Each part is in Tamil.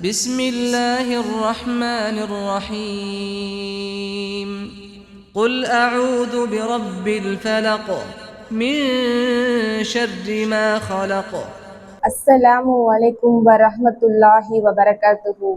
بسم الله الرحمن الرحيم قل أعوذ برب الفلق من شر ما خلق அஸ்ஸலாமு அலைக்கும் வரஹ்மத்துல்லாஹி வபரகாத்துஹு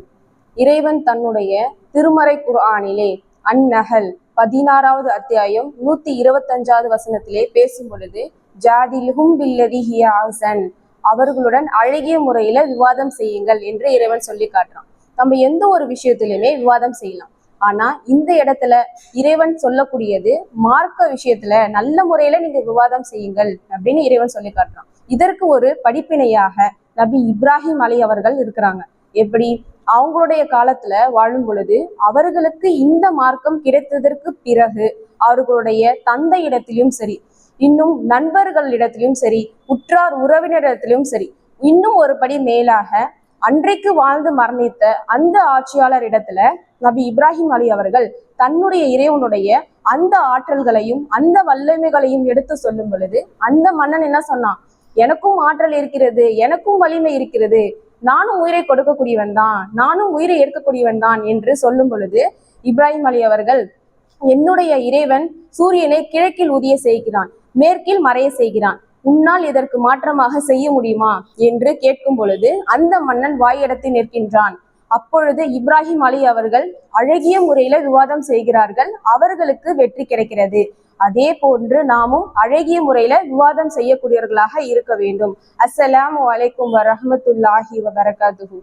இறைவன் தன்னுடைய திருமறை குர்ஆனிலே அந்நஹல் பதினாறாவது அத்தியாயம் நூத்தி இருபத்தஞ்சாவது வசனத்திலே பேசும் பொழுது ஜாதில்ஹும் பில்லதி ஹிய ஆசன் அவர்களுடன் அழகிய முறையில விவாதம் செய்யுங்கள் என்று இறைவன் சொல்லி காட்டுறான். நம்ம எந்த ஒரு விஷயத்திலுமே விவாதம் செய்யலாம். ஆனா இந்த இடத்துல இறைவன் சொல்லக்கூடியது மார்க்க விஷயத்துல நல்ல முறையில நீங்க விவாதம் செய்யுங்கள் அப்படின்னு இறைவன் சொல்லி காட்டுறான். இதற்கு ஒரு படிப்பினையாக நபி இப்ராஹிம் அலி அவர்கள் இருக்கிறாங்க. எப்படி? அவங்களுடைய காலத்துல வாழும் பொழுது அவர்களுக்கு இந்த மார்க்கம் கிடைத்ததற்கு பிறகு அவர்களுடைய தந்தை இடத்திலும் சரி இன்னும் நண்பர்களிடத்திலும் சரி உற்றார் உறவினரிடத்திலும் சரி இன்னும் ஒரு படி மேலாக அன்றைக்கு வாழ்ந்து மரணித்த அந்த ஆட்சியாளர் இடத்துல நபி இப்ராஹிம் அலி அவர்கள் தன்னுடைய இறைவனுடைய அந்த ஆற்றல்களையும் அந்த வல்லமைகளையும் எடுத்து சொல்லும் பொழுது அந்த மன்னன் என்ன சொன்னான்? எனக்கும் ஆற்றல் இருக்கிறது எனக்கும் வலிமை இருக்கிறது. நானும் உயிரை கொடுக்கக்கூடியவன் தான் நானும் உயிரை ஏற்கக்கூடியவன் தான் என்று சொல்லும் பொழுது இப்ராஹிம் அலி அவர்கள் என்னுடைய இறைவன் சூரியனை கிழக்கில் உதிய செய்கிறான். மேற்கில் மறைய செய்கிறான். உன்னால் இதற்கு மாற்றமாக செய்ய முடியுமா? என்று கேட்கும் பொழுது அந்த மன்னன் வாயெடுத்து நிற்கின்றான். அப்பொழுது இப்ராஹிம் அலி அவர்கள் அழகிய முறையில விவாதம் செய்கிறார்கள். அவர்களுக்கு வெற்றி கிடைக்கிறது. அதே போன்று நாமும் அழகிய முறையில விவாதம் செய்யக்கூடியவர்களாக இருக்க வேண்டும். அஸ்ஸலாம் வலைக்கும் வரமத்துல்லாஹி வபரகாத்துஹு.